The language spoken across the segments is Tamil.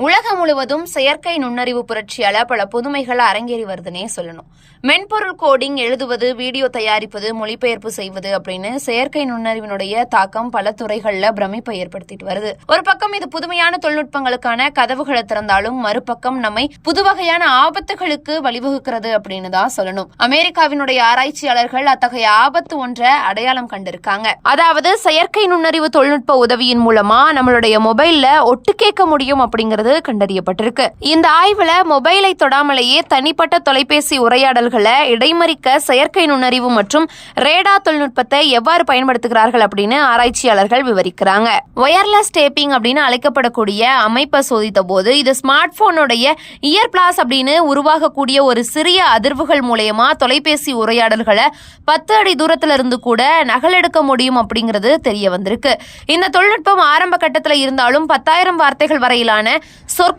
올라가 முழுவதும் செயற்கை நுண்ணறிவு புரட்சியால பல புதுமைகள் அரங்கேறி வருதுன்னே சொல்லணும். மென்பொருள் கோடிங் எழுதுவது வீடியோ தயாரிப்பது மொழிபெயர்ப்பு செய்வது அப்படின்னு செயற்கை நுண்ணறிவினுடைய தாக்கம் பல துறைகள்ல பிரமிப்பை ஏற்படுத்திட்டு வருது. ஒரு பக்கம் இது புதுமையான தொழில்நுட்பங்களுக்கான கதவுகளை திறந்தாலும் மறுபக்கம் நம்மை புதுவகையான ஆபத்துகளுக்கு வழிவகுக்கிறது அப்படின்னு தான் சொல்லணும். அமெரிக்காவினுடைய ஆராய்ச்சியாளர்கள் அத்தகைய ஆபத்து ஒன்றை அடையாளம் கண்டிருக்காங்க. அதாவது செயற்கை நுண்ணறிவு தொழில்நுட்ப உதவியின் மூலமா நம்மளுடைய மொபைல்ல ஒட்டு கேட்க முடியும் அப்படிங்கிறது கண்டறியப்பட்டிருக்கு இந்த ஆய்வுல மொபைலை தொடாமலேயே தனிப்பட்ட தொலைபேசி உரையாடல்களை இடைமறிக்க செயற்கை நுண்ணறிவு மற்றும் ரேடா தொழில்நுட்பத்தை எவ்வாறு பயன்படுத்துகிறார்கள் அப்படின்னு ஆராய்ச்சியாளர்கள் விவரிக்கிறாங்க. ஒயர்லெஸ் டேப்பிங் அப்படின்னு அழைக்கப்படக்கூடிய அமைப்பை சோதித்த போது இது ஸ்மார்ட் போனுடைய இயர் பிளாஸ் அப்படின்னு உருவாகக்கூடிய ஒரு சிறிய அதிர்வுகள் மூலயமா தொலைபேசி உரையாடல்களை பத்து அடி தூரத்துல இருந்து கூட நகலெடுக்க முடியும் அப்படிங்கிறது தெரிய வந்திருக்கு. இந்த தொழில்நுட்பம் ஆரம்ப கட்டத்தில் இருந்தாலும் பத்தாயிரம் வார்த்தைகள் வரையிலான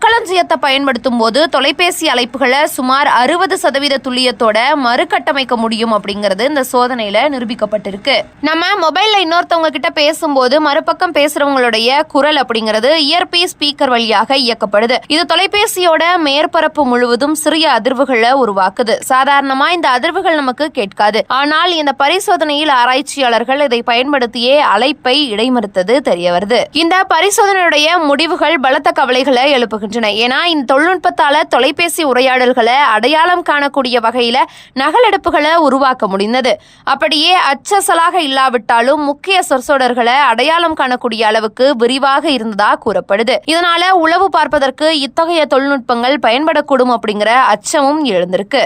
சொற்களஞ்சியத்தை பயன்படுத்தும் போது தொலைபேசி அழைப்புகளை சுமார் அறுபது சதவீத துல்லியத்தோட மறுகட்டமைக்க முடியும் அப்படிங்கிறது இந்த சோதனையில நிரூபிக்கப்பட்டிருக்கு. நம்ம மொபைல்ல இன்னொருத்தவங்க கிட்ட பேசும்போது மறுபக்கம் பேசுறவங்களுடைய குரல் அப்படிங்கிறது இயற்பி ஸ்பீக்கர் வழியாக இயக்கப்படுது. இது தொலைபேசியோட மேற்பரப்பு முழுவதும் சிறிய அதிர்வுகளை உருவாக்குது. சாதாரணமா இந்த அதிர்வுகள் நமக்கு கேட்காது. ஆனால் இந்த பரிசோதனையில் ஆராய்ச்சியாளர்கள் இதை பயன்படுத்தியே அழைப்பை இடைமறுத்தது தெரிய வருது. இந்த பரிசோதனையுடைய முடிவுகள் பலத்த கவலைகளை எழுப்புகின்றன. ஏன்னா இந்த தொழில்நுட்பத்தால தொலைபேசி உரையாடல்களை அடையாளம் காணக்கூடிய வகையில நகலெடுப்புகளை உருவாக்க முடிந்தது. அப்படியே அச்சசலாக இல்லாவிட்டாலும் முக்கிய சொற்சொடர்களை அடையாளம் காணக்கூடிய அளவுக்கு விரிவாக இருந்ததா கூறப்படுது. இதனால உளவு பார்ப்பதற்கு இத்தகைய தொழில்நுட்பங்கள் பயன்படக்கூடும் அப்படிங்கிற அச்சமும் எழுந்திருக்கு.